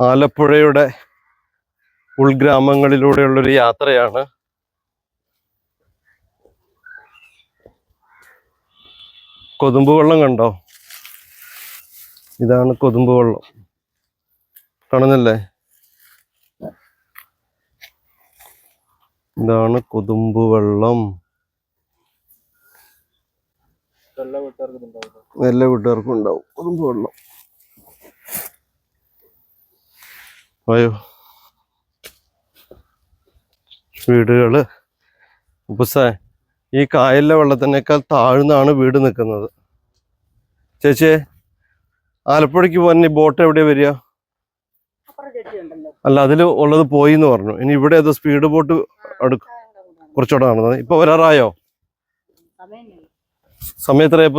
ആലപ്പുഴയുടെ ഉൾഗ്രാമങ്ങളിലൂടെയുള്ളൊരു യാത്രയാണ്. കൊതുമ്പ് വെള്ളം കണ്ടോ? ഇതാണ് കൊതുമ്പ് വെള്ളം. കാണുന്നില്ലേ? ഇതാണ് കൊതുമ്പ് വെള്ളം. എല്ലാ വീട്ടുകാർക്കും ഉണ്ടാവും. കൊതുമ്പ് വെള്ളം. അയ്യോ വീടുകൾ ഉപ്പസേ ഈ കായലിലെ വെള്ളത്തിനേക്കാൾ താഴ്ന്നാണ് വീട് നിൽക്കുന്നത്. ചേച്ചിയെ ആലപ്പുഴയ്ക്ക് പോകാൻ ഈ ബോട്ട് എവിടെയാ വരിക? അല്ല അതിൽ ഉള്ളത് പോയി എന്ന് പറഞ്ഞു. ഇനി ഇവിടെ അത് സ്പീഡ് ബോട്ട് അടു കുറച്ചുകൂടെ കാണുന്നത് ഇപ്പൊ വരാറായോ? സമയം സമയം എത്രയാ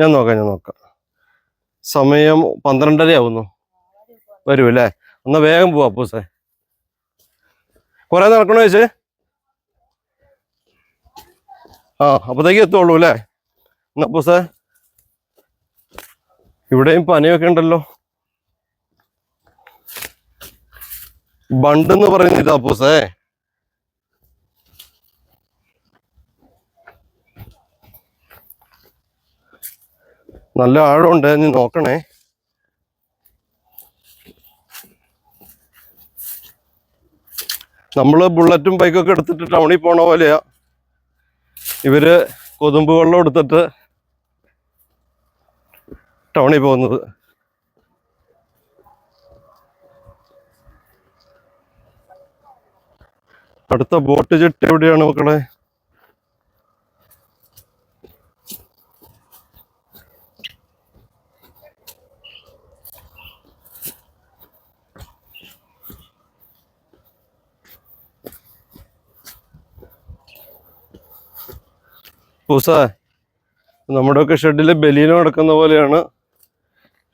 ഞാൻ നോക്കാം ഞാൻ നോക്കാം. സമയം പന്ത്രണ്ടര ആവുന്നു വരൂ അല്ലേ എന്നാ വേഗം പോവാ അപ്പൂസേ. കുറേ നടക്കണോ ചേച്ചി? ആ അപ്പത്തേക്ക് എത്തുള്ളൂ അല്ലേ? എന്നാ അപ്പൂസേ. ഇവിടെയും പനിയൊക്കെ ഉണ്ടല്ലോ. ബണ്ടെന്ന് പറയുന്നില്ല പൂസേ നല്ല ആഴമുണ്ട് നീ നോക്കണേ. നമ്മൾ ബുള്ളറ്റും ബൈക്കൊക്കെ എടുത്തിട്ട് ടൗണിൽ പോണ പോലെയാ. ഇവർ കൊതുമ്പ് വെള്ളം എടുത്തിട്ട് ടൗണിൽ പോകുന്നത്. അടുത്ത ബോട്ട് ചെട്ടി എവിടെയാണ് മക്കളെ? പൂസ. നമ്മുടെയൊക്കെ ഷെഡിൽ ബലീനോ കിടക്കുന്ന പോലെയാണ്.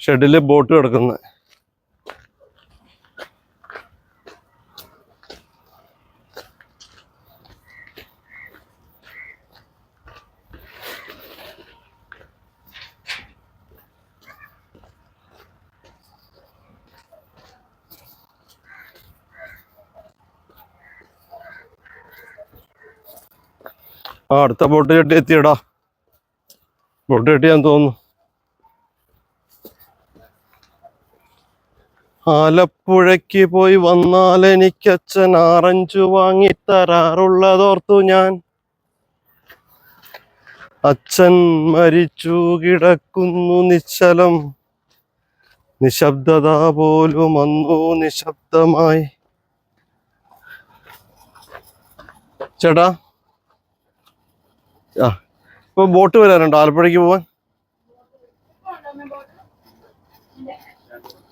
ഷെഡിൽ ബോട്ട് കിടക്കുന്നത്. ആ അടുത്ത ബോട്ട് ചട്ടി എത്തിയടാ. ബോട്ട് ചട്ടിയാന്ന് തോന്നുന്നു. ആലപ്പുഴയ്ക്ക് പോയി വന്നാൽ എനിക്ക് അച്ഛൻ ആറഞ്ചു വാങ്ങി തരാറുള്ളതോർത്തു ഞാൻ. അച്ഛൻ മരിച്ചു കിടക്കുന്നു നിശ്ചലം. നിശബ്ദത പോലും വന്നു നിശബ്ദമായി. ചേട്ടാ ആ. ഇപ്പൊ ബോട്ട് വരാനുണ്ടോ? ആലപ്പുഴയ്ക്ക് പോവാൻ?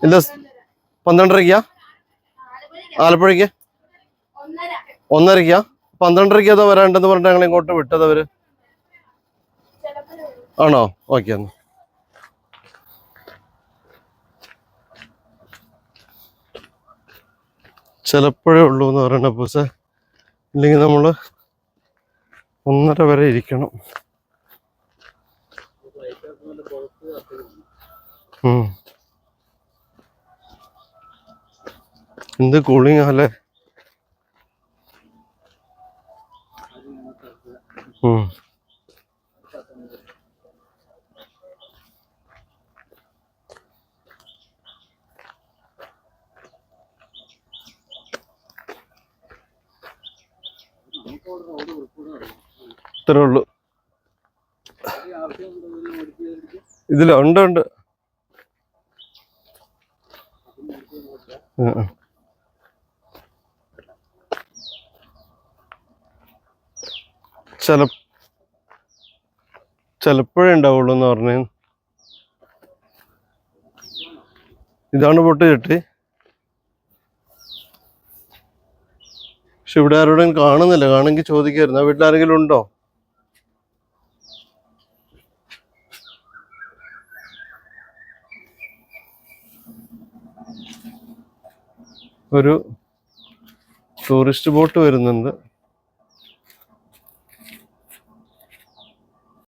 ഇല്ല പന്ത്രണ്ടരക്കാ പന്ത്രണ്ടരയ്ക്കാ? ആലപ്പുഴയ്ക്ക്? ഒന്നരയ്ക്കാ? പന്ത്രണ്ടരയ്ക്ക് അതോ വരാണ്ടെന്ന് പറഞ്ഞിട്ട് ഞങ്ങൾ ഇങ്ങോട്ട് വിട്ടത് അവർ? ആണോ? ഓക്കെ എന്നാ. ചിലപ്പോഴേ ഉള്ളൂ എന്ന് പറയണ പൂസ ഇല്ലെങ്കിൽ നമ്മൾ ഒന്നര വരെ ഇരിക്കണം ഉം. എന്ത് കൂളിംഗ് അല്ലേ ഉം. ഇത്രേ ഉള്ളൂ. ഇതിൽ ഉണ്ട് ഉണ്ട്. ചില ചിലപ്പോഴേ ഉണ്ടാവുള്ളൂ എന്ന് പറഞ്ഞു. ഇതാണ് പൊട്ട് ചെട്ടി പക്ഷെ ഇവിടെ ആരോടും കാണുന്നില്ല. കാണെങ്കിൽ ചോദിക്കായിരുന്നു. ആ വീട്ടിൽ ആരെങ്കിലും ഉണ്ടോ? ഒരു ടൂറിസ്റ്റ് ബോട്ട് വരുന്നുണ്ട്.